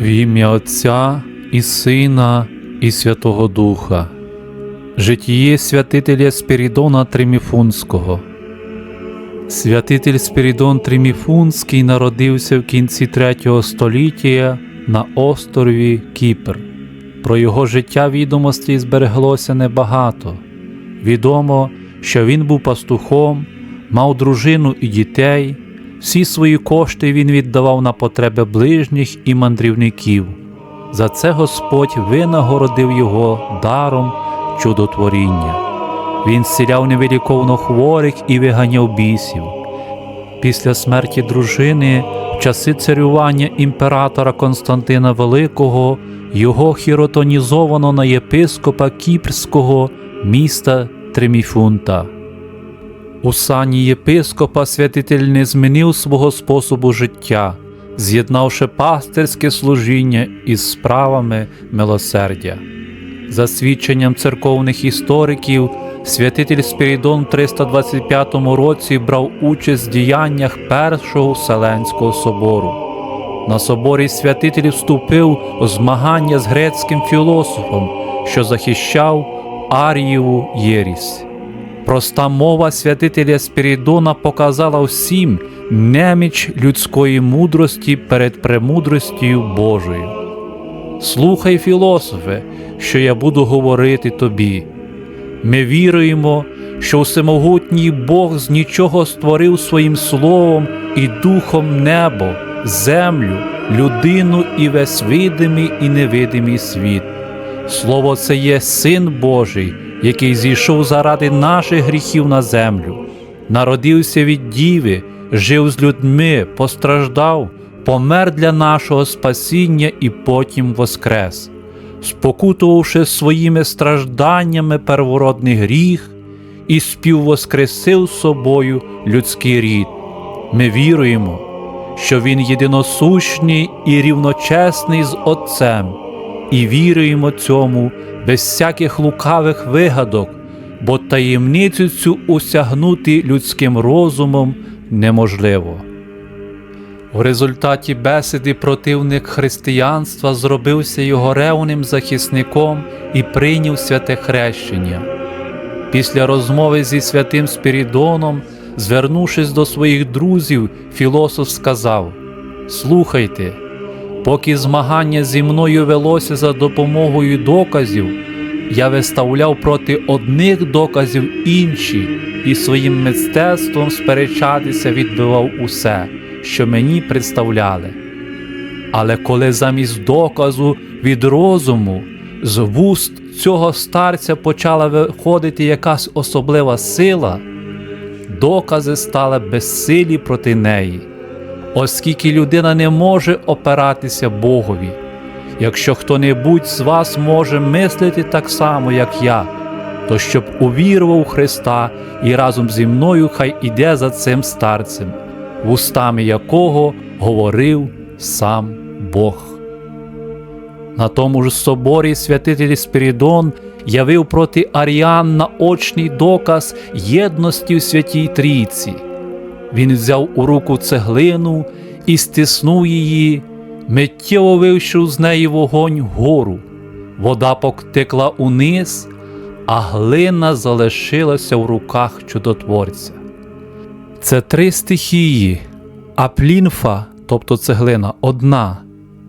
В ім'я Отця і Сина, і Святого Духа. Житіє святителя Спірідона Триміфунського. Святитель Спірідон Триміфунський народився в кінці третього століття на острові Кіпр. Про його життя відомостей збереглося небагато. Відомо, що він був пастухом, мав дружину і дітей. Всі свої кошти він віддавав на потреби ближніх і мандрівників. За це Господь винагородив його даром чудотворіння. Він зціляв невиліковно хворих і виганяв бісів. Після смерті дружини, в часи царювання імператора Константина Великого, його хіротонізовано на єпископа Кіпрського міста Триміфунта. У сані єпископа святитель не змінив свого способу життя, з'єднавши пастирське служіння із справами милосердя. За свідченням церковних істориків, святитель Спірідон в 325 році брав участь в діяннях Першого Вселенського собору. На соборі святитель вступив у змагання з грецьким філософом, що захищав Арієву єрість. Проста мова святителя Спірідона показала всім неміч людської мудрості перед премудростю Божою. Слухай, філософе, що я буду говорити тобі. Ми віруємо, що всемогутній Бог з нічого створив своїм словом і духом небо, землю, людину і весь видимий і невидимий світ. Слово це є Син Божий, який зійшов заради наших гріхів на землю, народився від діви, жив з людьми, постраждав, помер для нашого спасіння і потім воскрес, спокутувавши своїми стражданнями первородний гріх і співвоскресив собою людський рід. Ми віруємо, що Він єдиносущний і рівночесний з Отцем, і віруємо цьому без всяких лукавих вигадок, бо таємницю цю осягнути людським розумом неможливо. В результаті бесіди противник християнства зробився його ревним захисником і прийняв святе хрещення. Після розмови зі святим Спірідоном, звернувшись до своїх друзів, філософ сказав: Слухайте, поки змагання зі мною велося за допомогою доказів, я виставляв проти одних доказів інші і своїм мистецтвом сперечатися відбивав усе, що мені представляли. Але коли замість доказу від розуму з вуст цього старця почала виходити якась особлива сила, докази стали безсилі проти неї, оскільки людина не може опиратися Богові. Якщо хто-небудь з вас може мислити так само, як я, то щоб увірував Христа і разом зі мною хай іде за цим старцем, вустами якого говорив сам Бог. На тому ж соборі святитель Спірідон явив проти аріан наочний доказ єдності в святій трійці. Він взяв у руку цеглину і стиснув її, миттєво вившив з неї вогонь вгору. Вода потекла униз, а глина залишилася в руках чудотворця. Це три стихії, а плінфа, тобто цеглина, одна,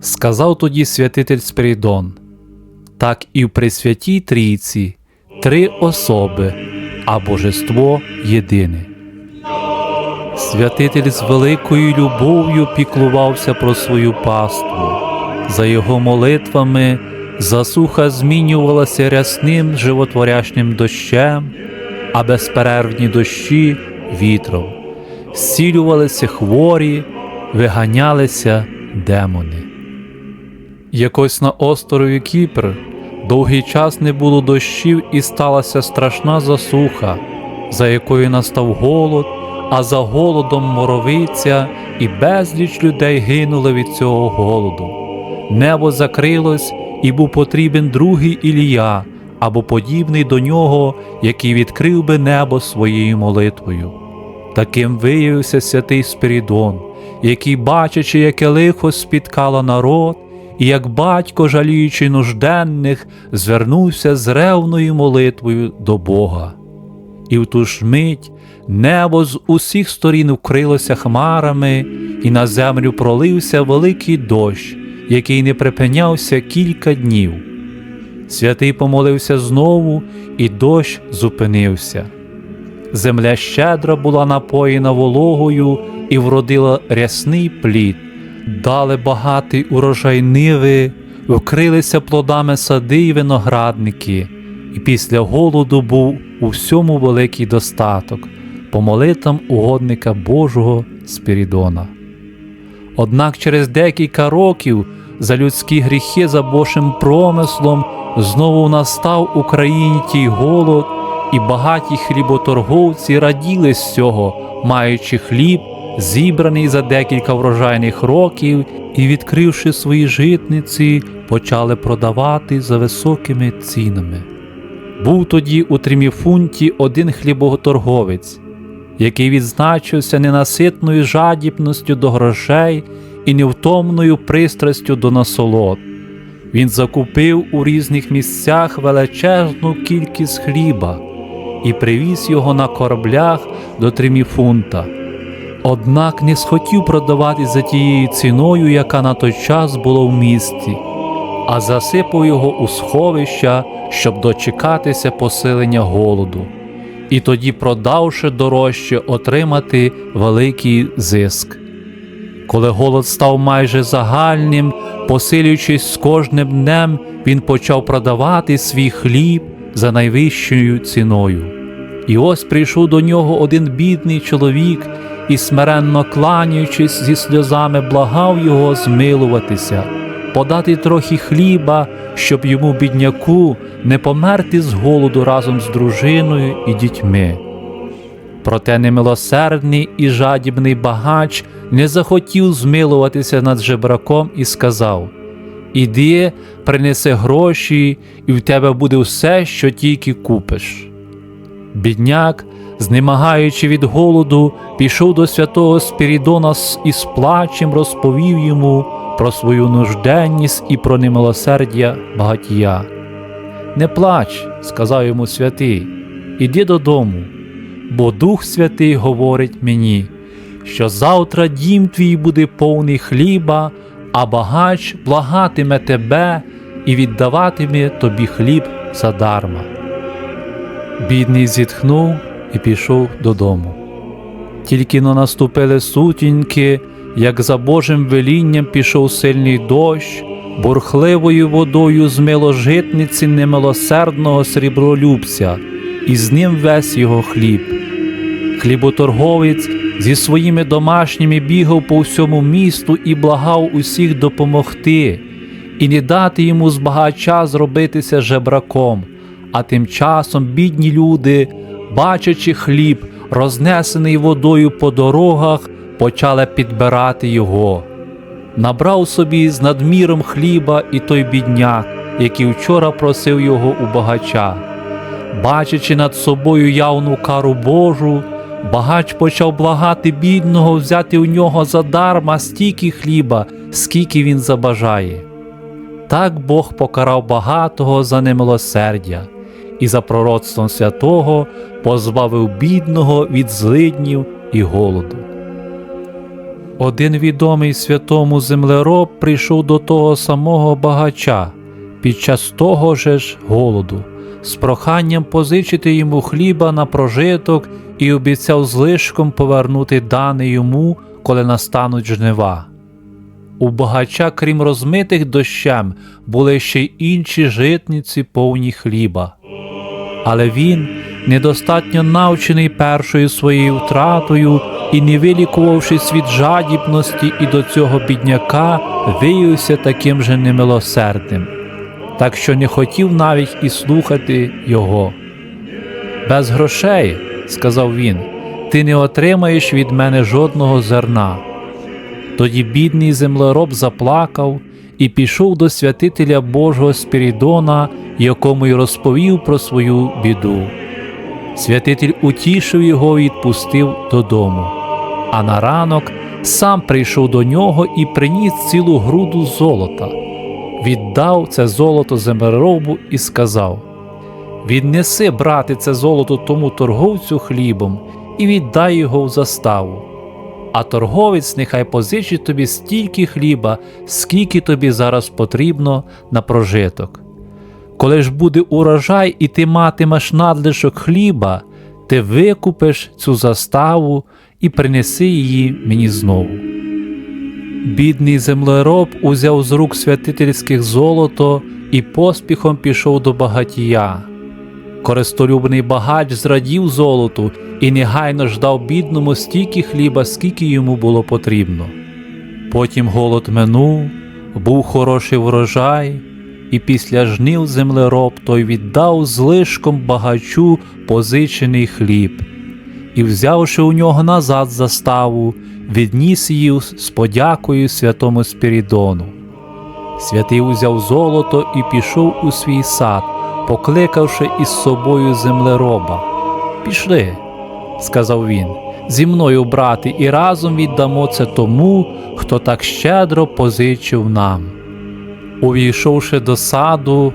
сказав тоді святитель Спірідон. Так і в Пресвятій Трійці три особи, а божество єдине. Святитель з великою любов'ю піклувався про свою паству. За його молитвами засуха змінювалася рясним животворящим дощем, а безперервні дощі вітром. Зцілювалися хворі, виганялися демони. Якось на острові Кіпр довгий час не було дощів і сталася страшна засуха, за якою настав голод, а за голодом моровиця, і безліч людей гинули від цього голоду. Небо закрилось, і був потрібен другий Ілія, або подібний до нього, який відкрив би небо своєю молитвою. Таким виявився святий Спірідон, який, бачачи, яке лихо спіткало народ, і як батько, жаліючи нужденних, звернувся з ревною молитвою до Бога. І в ту ж мить небо з усіх сторін вкрилося хмарами, і на землю пролився великий дощ, який не припинявся кілька днів. Святий помолився знову, і дощ зупинився. Земля щедра була напоєна вологою і вродила рясний плід, дали багатий урожай ниви, вкрилися плодами сади й виноградники, і після голоду був у всьому великий достаток, по молитвам угодника Божого Спірідона. Однак через декілька років за людські гріхи за Божим промислом знову настав Україні тій голод, і багаті хліботорговці раділи з цього, маючи хліб, зібраний за декілька врожайних років, і, відкривши свої житниці, почали продавати за високими цінами. Був тоді у Триміфунті один хліботорговець, який відзначився ненаситною жадібністю до грошей і невтомною пристрастю до насолод. Він закупив у різних місцях величезну кількість хліба і привіз його на кораблях до Триміфунта. Однак не схотів продавати за тією ціною, яка на той час була в місті, а засипав його у сховища, щоб дочекатися посилення голоду, і тоді, продавши дорожче, отримати великий зиск. Коли голод став майже загальним, посилюючись з кожним днем, він почав продавати свій хліб за найвищою ціною. І ось прийшов до нього один бідний чоловік і, смиренно кланяючись зі сльозами, благав його змилуватися, подати трохи хліба, щоб йому, бідняку, не померти з голоду разом з дружиною і дітьми. Проте немилосердний і жадібний багач не захотів змилуватися над жебраком і сказав Іди, принеси гроші, і в тебе буде все, що тільки купиш. Бідняк, знемагаючи від голоду, пішов до святого Спірідона і з плачем розповів йому про свою нужденність і про немилосердя багатія. Не плач, сказав йому святий, іди додому, бо Дух Святий говорить мені, що завтра дім твій буде повний хліба, а багач благатиме тебе і віддаватиме тобі хліб задарма. Бідний зітхнув і пішов додому. Тільки но наступили сутіньки, як за Божим велінням пішов сильний дощ, бурхливою водою змило житниці немилосердного срібролюбця, і з ним весь його хліб. Хліботорговець зі своїми домашніми бігав по всьому місту і благав усіх допомогти, і не дати йому з багача зробитися жебраком. А тим часом бідні люди, бачачи хліб, рознесений водою по дорогах, почали підбирати його. Набрав собі з надміром хліба і той бідняк, який вчора просив його у багача. Бачачи над собою явну кару Божу, багач почав благати бідного взяти у нього задарма стільки хліба, скільки він забажає. Так Бог покарав багатого за немилосердя і за пророцтвом святого позбавив бідного від злиднів і голоду. Один відомий святому землероб прийшов до того самого багача під час того же ж голоду, з проханням позичити йому хліба на прожиток і обіцяв злишком повернути дане йому, коли настануть жнива. У багача, крім розмитих дощем, були ще й інші житниці повні хліба. Але він, недостатньо навчений першою своєю втратою і не вилікувавшись від жадібності і до цього бідняка, виявився таким же немилосердним, так що не хотів навіть і слухати його. Без грошей, сказав він, ти не отримаєш від мене жодного зерна. Тоді бідний землероб заплакав і пішов до святителя Божого Спірідона, якому й розповів про свою біду. Святитель утішив його і відпустив додому. А на ранок сам прийшов до нього і приніс цілу груду золота, віддав це золото землеробу і сказав: Віднеси, брате, це золото тому торговцю хлібом і віддай його в заставу. А торговець нехай позичить тобі стільки хліба, скільки тобі зараз потрібно на прожиток. Коли ж буде урожай, і ти матимеш надлишок хліба, ти викупиш цю заставу і принеси її мені знову. Бідний землероб узяв з рук святительських золото і поспіхом пішов до багатія. Користолюбний багач зрадів золоту і негайно ждав бідному стільки хліба, скільки йому було потрібно. Потім голод минув, був хороший врожай, і після жнив землероб той віддав злишком багачу позичений хліб, і, взявши у нього назад заставу, відніс її з подякою святому Спірідону. Святий узяв золото і пішов у свій сад, покликавши із собою землероба. Пішли, сказав він, зі мною, брати, і разом віддамо це тому, хто так щедро позичив нам. Увійшовши до саду,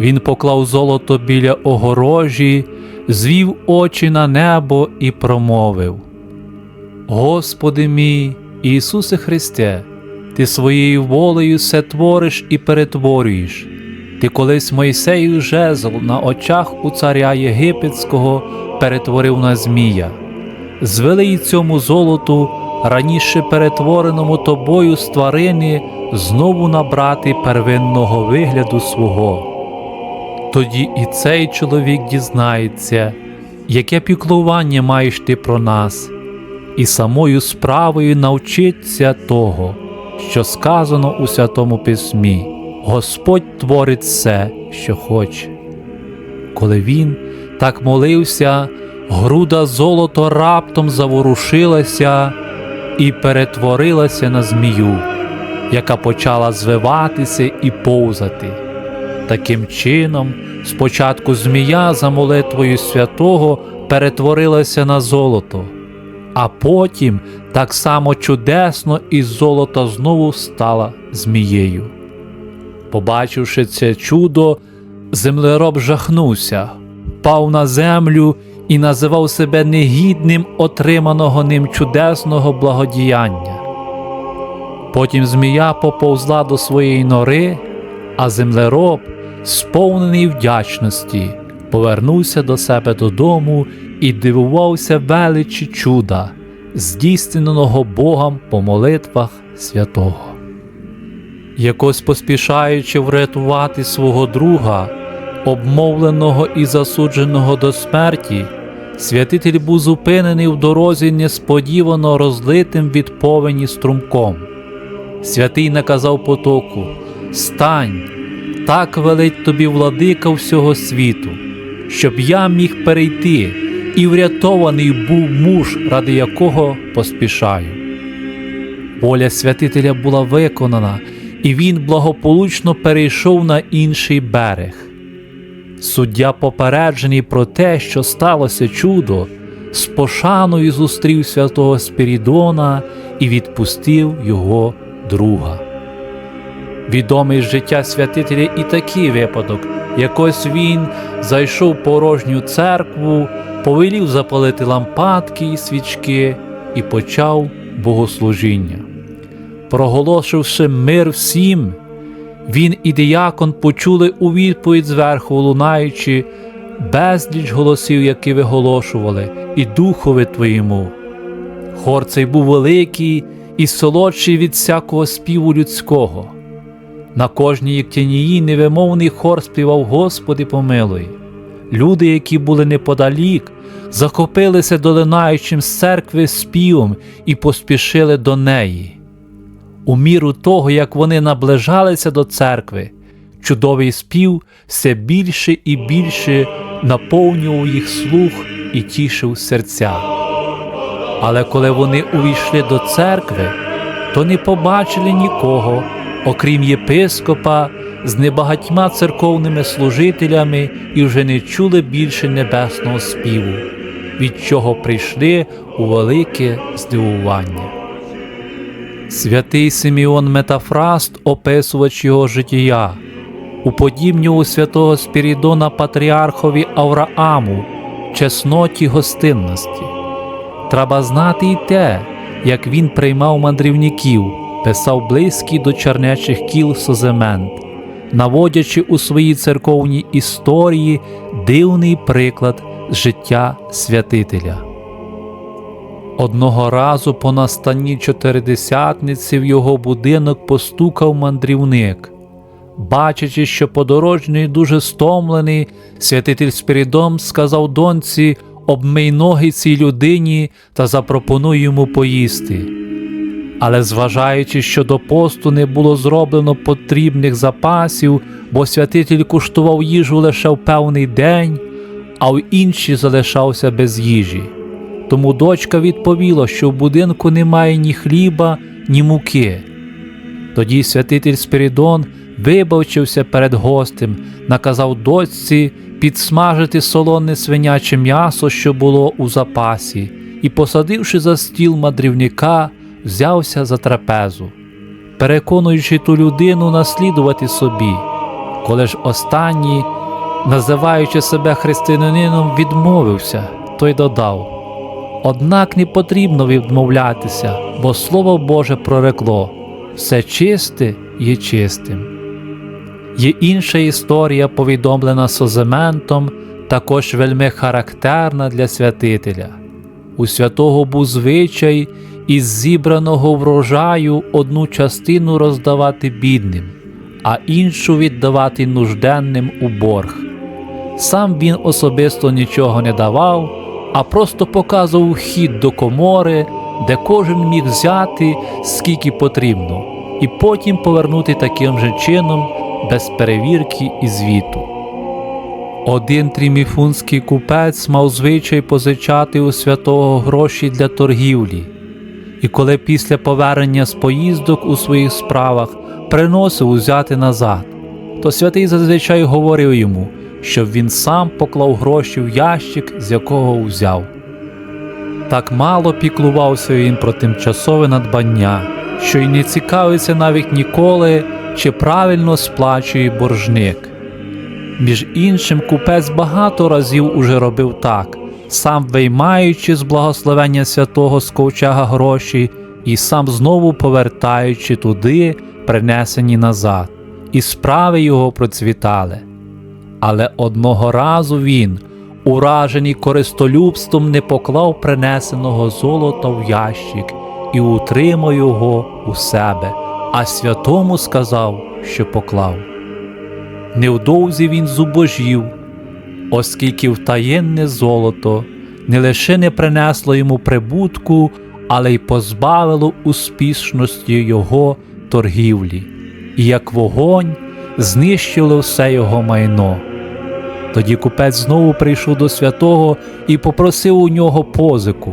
він поклав золото біля огорожі, звів очі на небо і промовив: Господи мій, Ісусе Христе, Ти своєю волею все твориш і перетворюєш. Ти колись Мойсею жезл на очах у царя Єгипетського перетворив на Змія. Звели й цьому золоту, раніше перетвореному тобою з тварини, знову набрати первинного вигляду свого. Тоді і цей чоловік дізнається, яке піклування маєш ти про нас, і самою справою навчиться того, що сказано у Святому Письмі. Господь творить все, що хоче. Коли він так молився, груда золото раптом заворушилася і перетворилася на змію, яка почала звиватися і повзати. Таким чином, спочатку змія за молитвою святого перетворилася на золото, а потім так само чудесно із золота знову стала змією. Побачивши це чудо, землероб жахнувся, впав на землю і називав себе негідним отриманого ним чудесного благодіяння. Потім змія поповзла до своєї нори, а землероб, сповнений вдячності, повернувся до себе додому і дивувався величі чуда, здійсненого Богом по молитвах святого. Якось поспішаючи врятувати свого друга, обмовленого і засудженого до смерті, святитель був зупинений в дорозі несподівано розлитим від повені струмком. Святий наказав потоку Стань, так велить тобі владика всього світу, щоб я міг перейти, і врятований був муж, ради якого поспішаю. Воля святителя була виконана, і він благополучно перейшов на інший берег. Суддя, попереджений про те, що сталося чудо, з пошаною зустрів святого Спірідона і відпустив його друга. Відомий з життя святителя і такий випадок, якось він зайшов в порожню церкву, повелів запалити лампадки і свічки і почав богослужіння. Проголошивши мир всім, він і диякон почули у відповідь зверху лунаючи безліч голосів, які виголошували, і духові твоєму. Хор цей був великий і солодший від всякого співу людського. На кожній єктянії невимовний хор співав Господи помилуй. Люди, які були неподалік, захопилися долинаючим з церкви співом і поспішили до неї. У міру того, як вони наближалися до церкви, чудовий спів все більше і більше наповнював їх слух і тішив серця. Але коли вони увійшли до церкви, то не побачили нікого, окрім єпископа з небагатьма церковними служителями і вже не чули більше небесного співу, від чого прийшли у велике здивування. Святий Симеон Метафраст, описувач його життя, уподібнював святого Спірідона Патріархові Аврааму, чесноті гостинності. Треба знати й те, як він приймав мандрівників, писав близький до чернечих кіл Соземент, наводячи у своїй церковній історії дивний приклад життя святителя. Одного разу по настанні чотиридесятниці в його будинок постукав мандрівник. Бачачи, що подорожній дуже стомлений, святитель Спірідон сказав доньці обмий ноги цій людині та запропонуй йому поїсти. Але зважаючи, що до посту не було зроблено потрібних запасів, бо святитель куштував їжу лише в певний день, а в інші залишався без їжі. Тому дочка відповіла, що в будинку немає ні хліба, ні муки. Тоді святитель Спірідон вибавчився перед гостем, наказав дочці підсмажити солоне свиняче м'ясо, що було у запасі, і, посадивши за стіл мадрівника, взявся за трапезу, переконуючи ту людину наслідувати собі, коли ж останній, називаючи себе християнином, відмовився, той додав. Однак не потрібно відмовлятися, бо Слово Боже прорекло все чисте є чистим. Є інша історія, повідомлена Созементом, також вельми характерна для святителя. У святого був звичай із зібраного врожаю одну частину роздавати бідним, а іншу віддавати нужденним у борг. Сам він особисто нічого не давав, а просто показував хід до комори, де кожен міг взяти скільки потрібно, і потім повернути таким же чином без перевірки і звіту. Один тріміфунський купець мав звичай позичати у святого гроші для торгівлі, і коли після повернення з поїздок у своїх справах приносив узяти назад, то святий зазвичай говорив йому, щоб він сам поклав гроші в ящик, з якого узяв. Так мало піклувався він про тимчасове надбання, що й не цікавиться навіть ніколи, чи правильно сплачує боржник. Між іншим, купець багато разів уже робив так, сам виймаючи з благословення святого з ковчега гроші, і сам знову повертаючи туди, принесені назад, і справи його процвітали. Але одного разу він, уражений користолюбством, не поклав принесеного золота в ящик і утримав його у себе, а святому сказав, що поклав. Невдовзі він зубожів, оскільки втаєнне золото не лише не принесло йому прибутку, але й позбавило успішності його торгівлі, і як вогонь знищило все його майно. Тоді купець знову прийшов до святого і попросив у нього позику.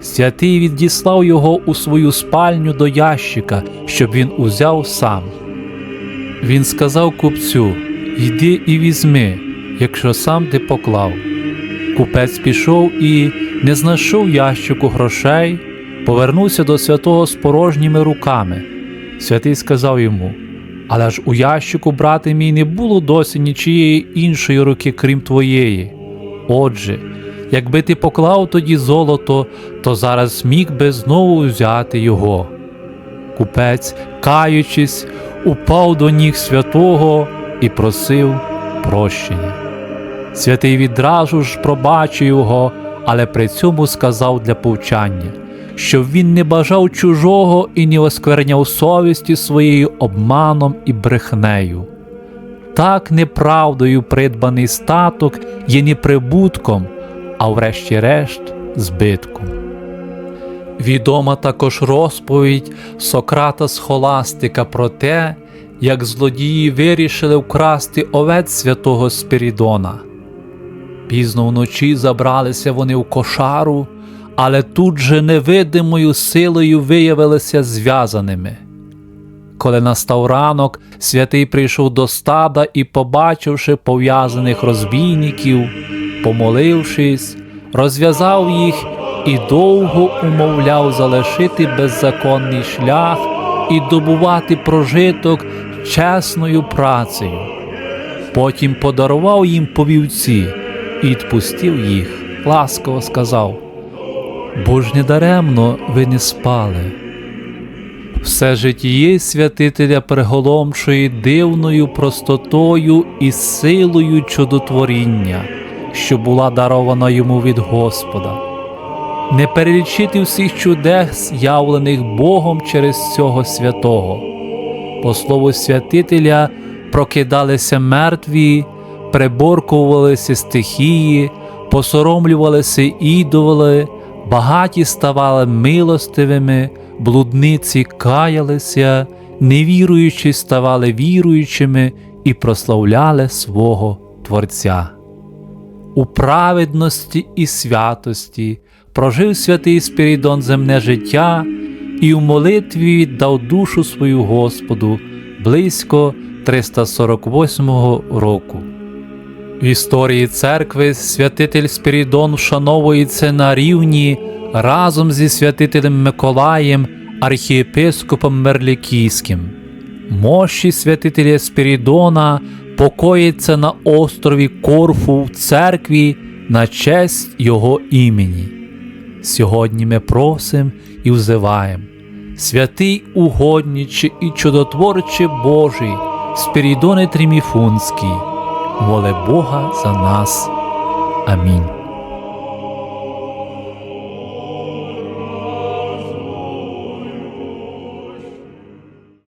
Святий відіслав його у свою спальню до ящика, щоб він узяв сам. Він сказав купцю Йди і візьми, якщо сам ти поклав. Купець пішов і, не знайшов ящику грошей, повернувся до святого з порожніми руками. Святий сказав йому Але ж у ящику, брате мій, не було досі нічиєї іншої руки, крім твоєї. Отже, якби ти поклав тоді золото, то зараз міг би знову взяти його. Купець, каючись, упав до ніг святого і просив прощення. Святий відразу ж пробачив його, але при цьому сказав для повчання, щоб він не бажав чужого і не оскверняв совісті своєю обманом і брехнею. Так неправдою придбаний статок є не прибутком, а врешті-решт збитком. Відома також розповідь Сократа Схоластика про те, як злодії вирішили вкрасти овець святого Спірідона. Пізно вночі забралися вони в кошару, але тут же невидимою силою виявилися зв'язаними. Коли настав ранок, святий прийшов до стада і, побачивши пов'язаних розбійників, помолившись, розв'язав їх і довго умовляв залишити беззаконний шлях і добувати прожиток чесною працею. Потім подарував їм повівці і відпустив їх, ласково сказав: Бо ж недаремно ви не спали. Все житіє святителя приголомшує дивною простотою і силою чудотворіння, що була дарована йому від Господа. Не перелічити всіх чудес, явлених Богом через цього святого. По слову святителя прокидалися мертві, приборкувалися стихії, посоромлювалися ідоли, багаті ставали милостивими, блудниці каялися, невіруючі ставали віруючими і прославляли свого Творця. У праведності і святості прожив святий Спірідон земне життя і у молитві віддав душу свою Господу близько 348 року. В історії церкви святитель Спірідон вшановується на рівні разом зі святителем Миколаєм, архієпископом Мерлікійським. Мощі святителя Спірідона покоїться на острові Корфу в церкві на честь його імені. Сьогодні ми просим і взиваємо, святий угодніче і чудотворче Божий, Спірідоне Тріміфунський, моли Бога за нас. Амінь.